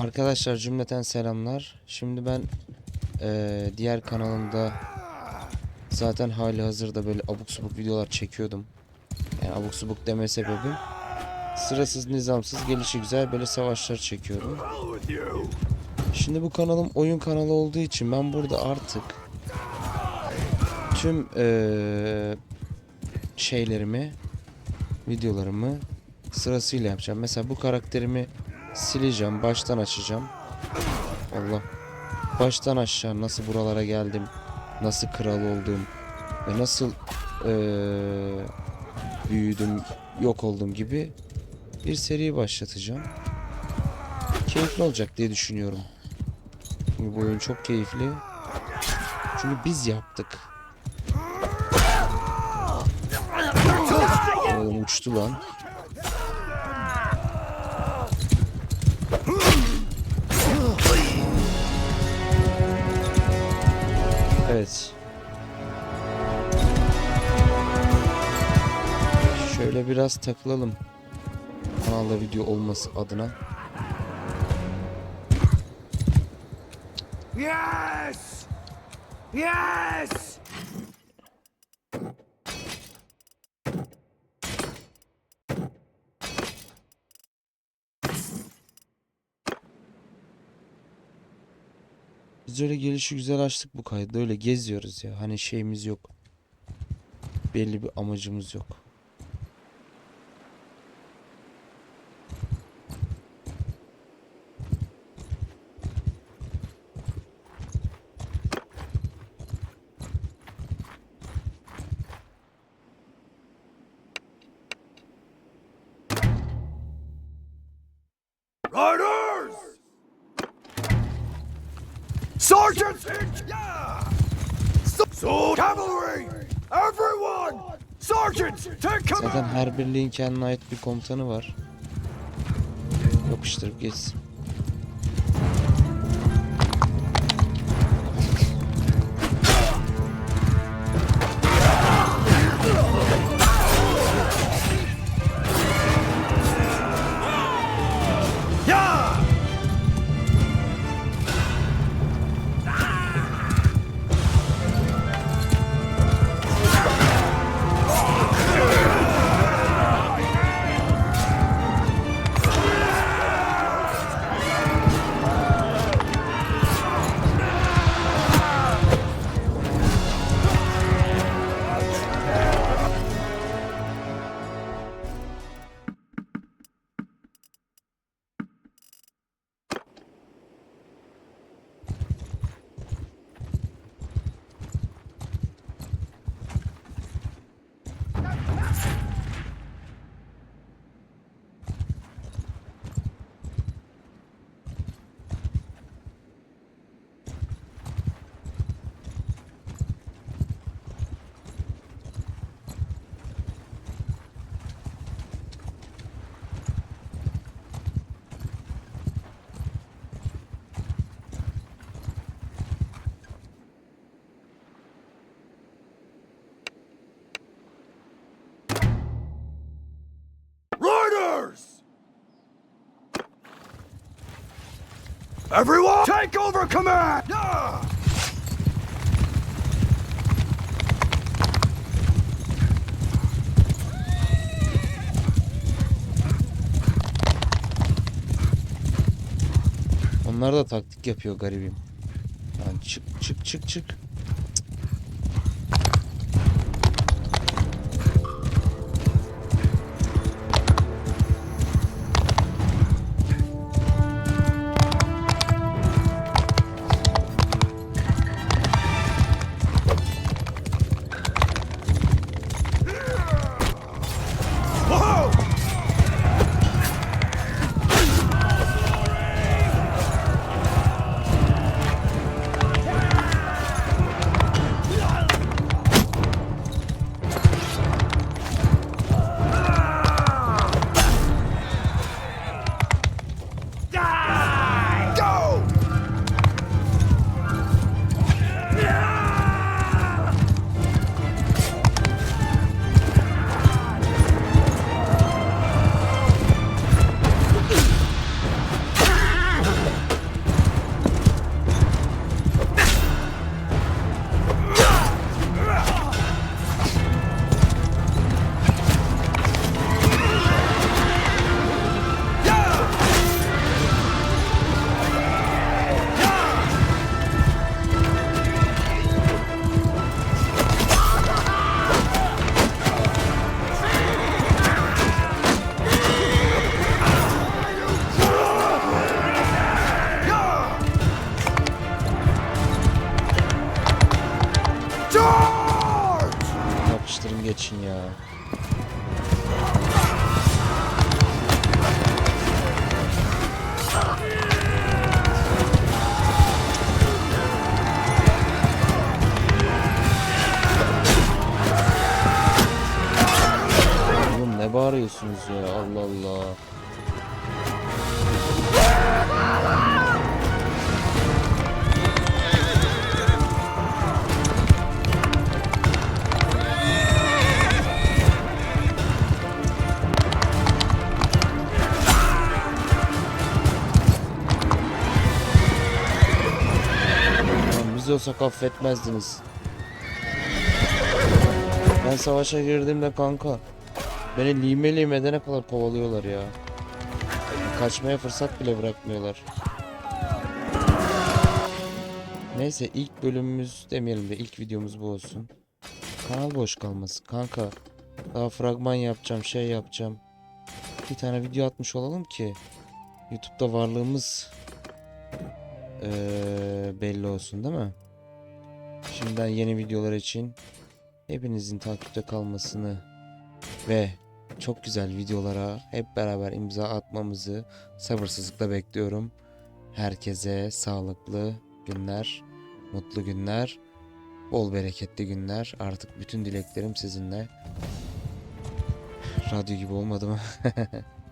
Arkadaşlar cümleten selamlar. Şimdi ben eee, diğer kanalımda zaten hali hazırda böyle abuk subuk videolar çekiyordum. Yani abuk subuk deme sebebim sırasız nizamsız gelişi güzel böyle savaşlar çekiyorum. Şimdi bu kanalım oyun kanalı olduğu için ben burada artık tüm eee, şeylerimi videolarımı sırasıyla yapacağım. Mesela bu karakterimi sileceğim, baştan açacağım. Allah. Baştan aşağı nasıl buralara geldim, nasıl kral oldum ve nasıl eee, büyüdüm, yok oldum gibi bir seri başlatacağım. Keyifli olacak diye düşünüyorum. Çünkü bu oyun çok keyifli. Çünkü biz yaptık. Oğlum uçtu lan. Evet. Şöyle biraz takılalım. Kanalda video olması adına. Yes! Yes! Biz öyle gelişi güzel açtık bu kaydı. Öyle geziyoruz ya. Hani şeyimiz yok. Belli bir amacımız yok. Sergeants! Yeah! Cavalry! Everyone! Sergeants, take Zaten command! her birliğin kendine ait bir komutanı var. Yapıştırıp geçsin. Everyone, take over command! Onlar da taktik yapıyor garibim. Yani çık çık çık çık. İçin ya. Oğlum ne bağırıyorsunuz ya Allah Allah. Olsak affetmezdiniz. Ben savaşa girdiğimde kanka beni lime lime edene kadar kovalıyorlar ya. Kaçmaya fırsat bile bırakmıyorlar. Neyse ilk bölümümüz demeyelim de ilk videomuz bu olsun. Kanal boş kalmasın kanka. Daha fragman yapacağım şey yapacağım. Bir tane video atmış olalım ki YouTube'da varlığımız eee, belli olsun değil mi? Şimdiden yeni videolar için hepinizin takipte kalmasını ve çok güzel videolara hep beraber imza atmamızı sabırsızlıkla bekliyorum. Herkese sağlıklı günler, mutlu günler, bol bereketli günler. Artık bütün dileklerim sizinle. Radyo gibi olmadı mı?